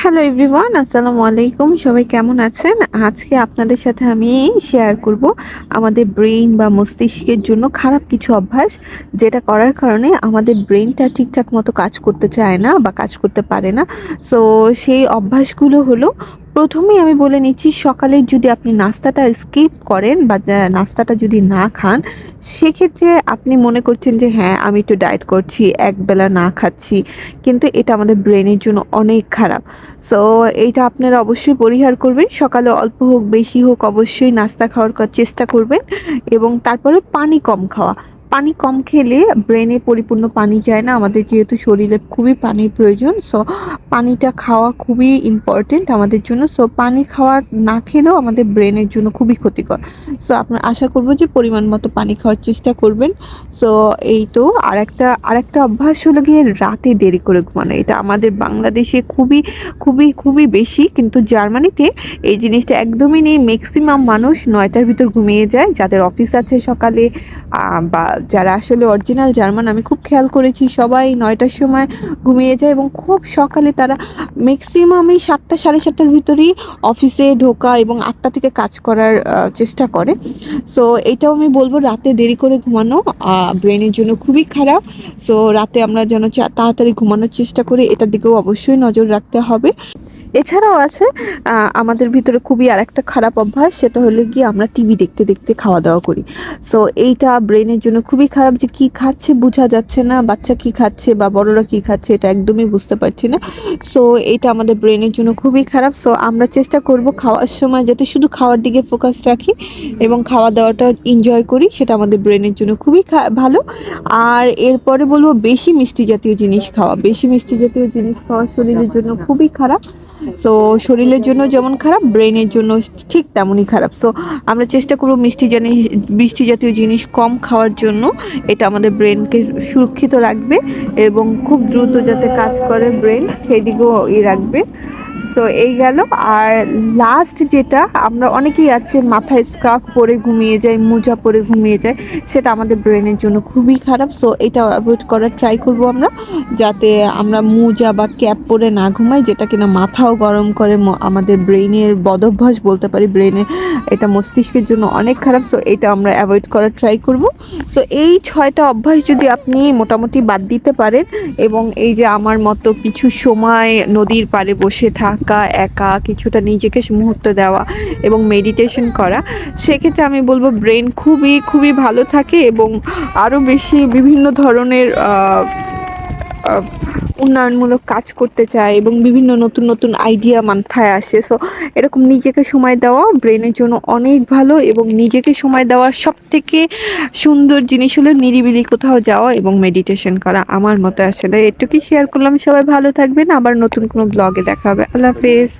Hello everyone আসসালামু আলাইকুম সবাই কেমন আছেন? আজকে আপনাদের সাথে আমি শেয়ার করব আমাদের ব্রেইন বা মস্তিষ্কের জন্য খারাপ কিছু অভ্যাস যেটা করার কারণে আমাদের ব্রেইনটা ঠিকঠাক মতো কাজ করতে চায় না বা কাজ করতে পারে না। সো সেই অভ্যাসগুলো হলো প্রথমেই আমি বলে নিচ্ছি, সকালে যদি আপনি নাস্তাটা স্কিপ করেন বা নাস্তাটা যদি না খান, সেক্ষেত্রে আপনি মনে করছেন যে হ্যাঁ আমি একটু ডায়েট করছি একবেলা না খাচ্ছি। কিন্তু এটা আমাদের ব্রেনের জন্য অনেক খারাপ। সো এইটা আপনারা অবশ্যই পরিহার করবেন। সকালে অল্প হোক, বেশি হোক, অবশ্যই নাস্তা খাওয়ার চেষ্টা করবেন এবং তারপরে পানি কম খাওয়া। পানি কম খেলে ব্রেনে পরিপূর্ণ পানি যায় না। আমাদের যেহেতু শরীরে খুবই পানির প্রয়োজন সো পানিটা খাওয়া খুবই ইম্পর্টেন্ট আমাদের জন্য। সো পানি খাওয়া না খেলেও আমাদের ব্রেনের জন্য খুবই ক্ষতিকর। সো আপনার আশা করব যে পরিমাণ মতো পানি খাওয়ার চেষ্টা করবেন। সো এই তো আর একটা আর একটা অভ্যাস হলো গিয়ে রাতে দেরি করে ঘুমানো। এটা আমাদের বাংলাদেশে খুবই খুবই খুবই বেশি, কিন্তু জার্মানিতে এই জিনিসটা একদমই নেই। ম্যাক্সিমাম মানুষ নয়টার ভিতর ঘুমিয়ে যায়। যাদের অফিস আছে সকালে বা যারা আসলে অরিজিনাল জার্মান, আমি খুব খেয়াল করেছি, সবাই নয়টার সময় ঘুমিয়ে যায় এবং খুব সকালে তারা ম্যাক্সিমামই সাতটা, সাড়ে সাতটার ভিতরেই অফিসে ঢোকা এবং আটটা থেকে কাজ করার চেষ্টা করে। সো এটাও আমি বলব, রাতে দেরি করে ঘুমানো ব্রেনের জন্য খুবই খারাপ। সো রাতে আমরা যেন তাড়াতাড়ি ঘুমানোর চেষ্টা করি, এটার দিকেও অবশ্যই নজর রাখতে হবে। এছাড়াও আছে আমাদের ভিতরে খুবই আর একটা খারাপ অভ্যাস, সেটা হলে গিয়ে আমরা টিভি দেখতে দেখতে খাওয়া দাওয়া করি। সো এইটা ব্রেনের জন্য খুবই খারাপ যে কি খাচ্ছে বোঝা যাচ্ছে না, বাচ্চা কি খাচ্ছে বা বড়রা কি খাচ্ছে এটা একদমই বুঝতে পারছি না। সো এইটা আমাদের ব্রেনের জন্য খুবই খারাপ। সো আমরা চেষ্টা করব খাওয়ার সময় যাতে শুধু খাওয়ার দিকে ফোকাস রাখি এবং খাওয়া দাওয়াটা এনজয় করি, সেটা আমাদের ব্রেনের জন্য খুবই ভালো। আর এরপরে বলব বেশি মিষ্টি জাতীয় জিনিস খাওয়া। বেশি মিষ্টি জাতীয় জিনিস খাওয়া শরীরের জন্য খুবই খারাপ। সো শরীরের জন্য যেমন খারাপ ব্রেনের জন্য ঠিক তেমনই খারাপ। সো আমরা চেষ্টা করব মিষ্টি জিনিস মিষ্টি জাতীয় জিনিস কম খাওয়ার জন্য। এটা আমাদের ব্রেনকে সুরক্ষিত রাখবে এবং খুব দ্রুত যাতে কাজ করে ব্রেন সেই দিকেও ই রাখবে। সো এই গেল। আর লাস্ট যেটা, আমরা অনেকেই আছে মাথায় স্ক্রাফ পরে ঘুমিয়ে যায় মোজা পরে ঘুমিয়ে যায় সেটা আমাদের ব্রেনের জন্য খুবই খারাপ। সো এটা অ্যাভয়েড করার ট্রাই করব আমরা, যাতে আমরা মোজা বা ক্যাপ পরে না ঘুমাই, যেটা কিনা মাথাও গরম করে আমাদের ব্রেনের বদভ্যাস বলতে পারি ব্রেনের এটা মস্তিষ্কের জন্য অনেক খারাপ। সো এটা আমরা অ্যাভয়েড করার ট্রাই করব। সো এই ছয়টা অভ্যাস যদি আপনি মোটামুটি বাদ দিতে পারেন, এবং এই যে আমার মতো কিছু সময় নদীর পাড়ে বসে থাকা একা কিছুটা নিজেকে মুহূর্ত দেওয়া এবং মেডিটেশন করা, সেক্ষেত্রে আমি বলব ব্রেন খুবই খুবই ভালো থাকে এবং আরও বেশি বিভিন্ন ধরনের উন্নয়নমূলক কাজ করতে চায় এবং বিভিন্ন নতুন নতুন আইডিয়া মাথায় আসে। সো এরকম নিজেকে সময় দেওয়া ব্রেনের জন্য অনেক ভালো এবং নিজেকে সময় দেওয়ার সব থেকে সুন্দর জিনিস হলো নিরিবিলি কোথাও যাওয়া এবং মেডিটেশন করা। আমার মতো আসলে এটুকুই শেয়ার করলাম। সবাই ভালো থাকবেন। আবার নতুন কোনো ব্লগে দেখা হবে। আল্লাহ হাফেজ।